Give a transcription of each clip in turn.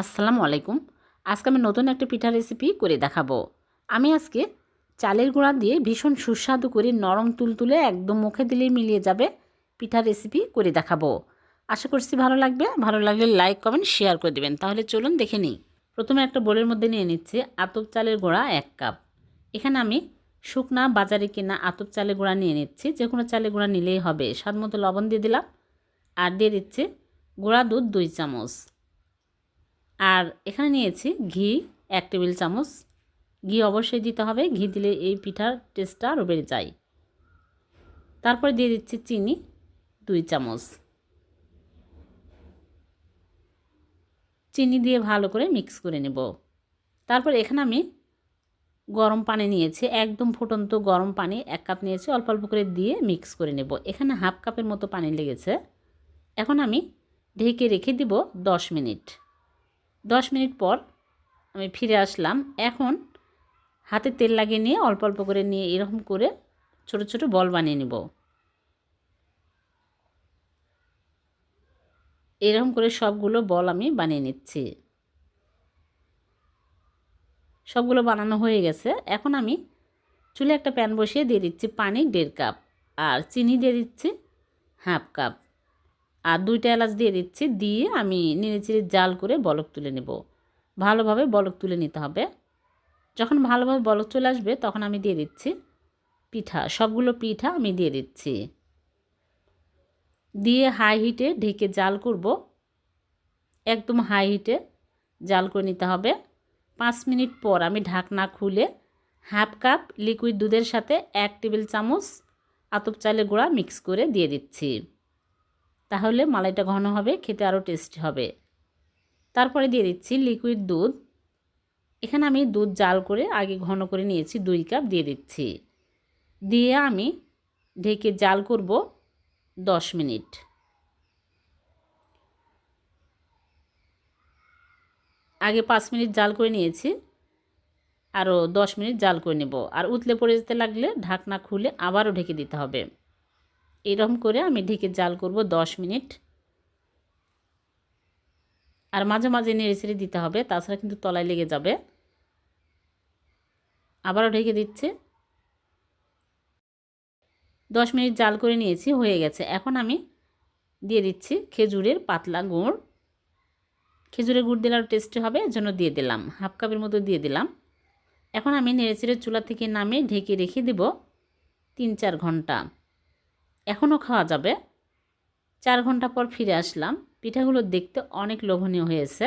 আসসালামু আলাইকুম। আজকে আমি নতুন একটা পিঠা রেসিপি করে দেখাবো। আমি আজকে চালের গুঁড়া দিয়ে ভীষণ সুস্বাদু করে নরম তুলতুলে একদম মুখে দিলেই মিলিয়ে যাবে পিঠা রেসিপি করে দেখাবো। আশা করছি ভালো লাগবে। ভালো লাগলে লাইক কমেন্ট শেয়ার করে দেবেন। তাহলে চলুন দেখে নিই। প্রথমে একটা বোলের মধ্যে নিয়ে নিচ্ছি আতপ চালের গুঁড়া এক কাপ। এখানে আমি শুকনা, বাজারে কেনা আতপ চালের গুঁড়া নিয়ে নিচ্ছি। যে কোনো চালের গুঁড়া নিলেই হবে। স্বাদ মতো লবণ দিয়ে দিলাম। আর দিয়ে দিচ্ছে গুঁড়া দুধ দুই চামচ। আর এখানে নিয়েছি ঘি, এক টেবিল চামচ। ঘি অবশ্যই দিতে হবে। ঘি দিলে এই পিঠার টেস্টটা আরও বেড়ে যায়। তারপরে দিয়ে দিচ্ছি চিনি, দুই চামচ। চিনি দিয়ে ভালো করে মিক্স করে নেব। তারপর এখানে আমি গরম পানি নিয়েছি। একদম ফুটন্ত গরম পানি, এক কাপ নিয়েছি। অল্প অল্প করে দিয়ে মিক্স করে নেব। এখানে হাফ কাপের মতো পানি লেগেছে। এখন আমি ঢেকে রেখে দিব দশ মিনিট। দশ মিনিট পর আমি ফিরে আসলাম। এখন হাতে তেল লাগিয়ে নিয়ে অল্প অল্প করে নিয়ে এরকম করে ছোট ছোট বল বানিয়ে নেব। এরকম করে সবগুলো বল আমি বানিয়ে নিচ্ছি। সবগুলো বানানো হয়ে গেছে। এখন আমি চুলে একটা প্যান বসিয়ে দিয়ে দিচ্ছি পানি দেড় কাপ আর চিনি দিয়ে দিচ্ছি হাফ কাপ। আর দুইটা এলাচ দিয়ে দিচ্ছি, দিয়ে আমি নেড়েচেড়ে জাল করে বলক তুলে নেব। ভালোভাবে বলক তুলে নিতে হবে। যখন ভালোভাবে বলক চলে আসবে, তখন আমি দিয়ে দিচ্ছি পিঠা, সবগুলো পিঠা আমি দিয়ে দিচ্ছি। দিয়ে হাই হিটে ঢেকে জাল করব। একদম হাই হিটে জাল করে নিতে হবে। পাঁচ মিনিট পর আমি ঢাকনা খুলে হাফ কাপ লিকুইড দুধের সাথে এক টেবিল চামচ আতপ চালের গুঁড়া মিক্স করে দিয়ে দিচ্ছি। তাহলে মালাইটা ঘন হবে, খেতে আরও টেস্টি হবে। তারপরে দিয়ে দিচ্ছি লিকুইড দুধ। এখানে আমি দুধ জাল করে আগে ঘন করে নিয়েছি, দুই কাপ দিয়ে দিচ্ছি। দিয়ে আমি ঢেকে জাল করব দশ মিনিট। আগে পাঁচ মিনিট জাল করে নিয়েছি আরও দশ মিনিট জাল করে নেব। আর উতলে পড়ে যেতে লাগলে ঢাকনা খুলে আবারও ঢেকে দিতে হবে। এরকম করে আমি ঢেকে জাল করব দশ মিনিট। আর মাঝে মাঝে নেড়ে ছেড়ে দিতে হবে, তাছাড়া কিন্তু তলায় লেগে যাবে। আবারও ঢেকে দিচ্ছে। দশ মিনিট জাল করে নিয়েছি, হয়ে গেছে। এখন আমি দিয়ে দিচ্ছি খেজুরের পাতলা গুড়। খেজুরের গুড় দিলে আরও টেস্টি হবে এর জন্য দিয়ে দিলাম। হাফ কাপের মতো দিয়ে দিলাম। এখন আমি নেড়েচেড়ে চুলা থেকে নামে ঢেকে রেখে দেব তিন চার ঘণ্টা। এখনও খাওয়া যাবে। চার ঘণ্টা পর ফিরে আসলাম। পিঠাগুলো দেখতে অনেক লোভনীয় হয়েছে।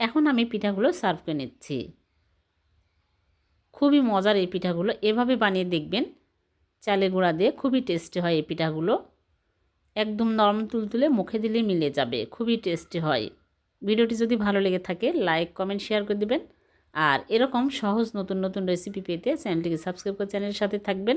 এখন আমি পিঠাগুলো সার্ভ করে নিচ্ছি। খুবই মজার এই পিঠাগুলো। এভাবে বানিয়ে দেখবেন চালে গুঁড়া দিয়ে খুবই টেস্টি হয় এই পিঠাগুলো। একদম নরম তুলতুলে মুখে দিলে মিলে যাবে, খুবই টেস্টি হয়। ভিডিওটি যদি ভালো লেগে থাকে, লাইক, কমেন্ট, শেয়ার করে দেবেন। আর এরকম সহজ নতুন নতুন রেসিপি পেতে চ্যানেলটিকে সাবস্ক্রাইব করে চ্যানেলের সাথে থাকবেন।